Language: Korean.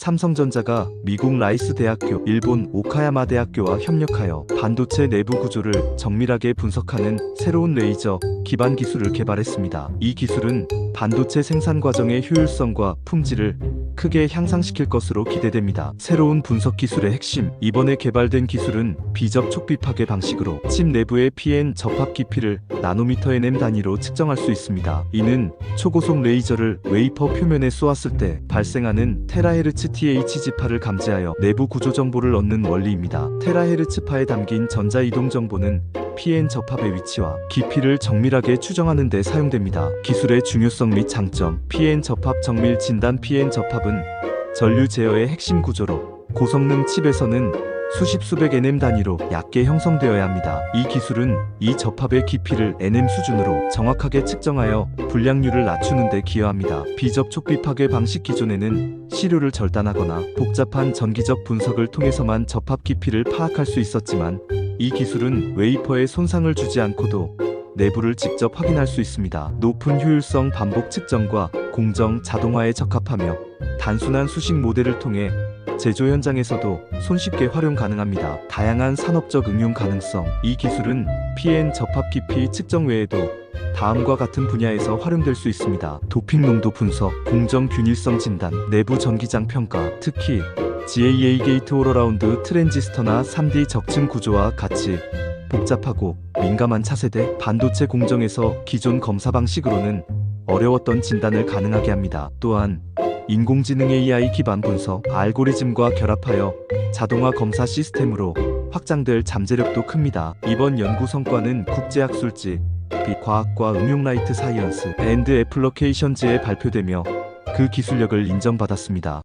삼성전자가 미국 라이스 대학교, 일본 오카야마 대학교와 협력하여 반도체 내부 구조를 정밀하게 분석하는 새로운 레이저 기반 기술을 개발했습니다. 이 기술은 반도체 생산 과정의 효율성과 품질을 크게 향상시킬 것으로 기대됩니다. 새로운 분석 기술의 핵심, 이번에 개발된 기술은 비접촉 비파괴 방식으로 칩 내부의 PN 접합 깊이를 나노미터 nm 단위로 측정할 수 있습니다. 이는 초고속 레이저를 웨이퍼 표면에 쏘았을 때 발생하는 테라헤르츠 THG파를 감지하여 내부 구조 정보를 얻는 원리입니다. 테라헤르츠파에 담긴 전자 이동 정보는 PN 접합의 위치와 깊이를 정밀하게 추정하는 데 사용됩니다. 기술의 중요성 및 장점 PN 접합 정밀 진단 PN 접합은 전류 제어의 핵심 구조로 고성능 칩에서는 수십 수백 nm 단위로 얕게 형성되어야 합니다. 이 기술은 이 접합의 깊이를 nm 수준으로 정확하게 측정하여 불량률을 낮추는 데 기여합니다. 비접촉 비 파괴 방식 기존에는 시료를 절단하거나 복잡한 전기적 분석을 통해서만 접합 깊이를 파악할 수 있었지만 이 기술은 웨이퍼에 손상을 주지 않고도 내부를 직접 확인할 수 있습니다. 높은 효율성 반복 측정과 공정 자동화에 적합하며 단순한 수식 모델을 통해 제조 현장에서도 손쉽게 활용 가능합니다. 다양한 산업적 응용 가능성. 이 기술은 PN 접합 깊이 측정 외에도 다음과 같은 분야에서 활용될 수 있습니다. 도핑 농도 분석, 공정 균일성 진단, 내부 전기장 평가, 특히 GAA 게이트 오러라운드 트랜지스터나 3D 적층 구조와 같이 복잡하고 민감한 차세대 반도체 공정에서 기존 검사 방식으로는 어려웠던 진단을 가능하게 합니다. 또한 인공지능 AI 기반 분석 알고리즘과 결합하여 자동화 검사 시스템으로 확장될 잠재력도 큽니다. 이번 연구 성과는 국제학술지 빛과학과 응용 라이트 사이언스 앤드 애플러케이션즈에 발표되며 그 기술력을 인정받았습니다.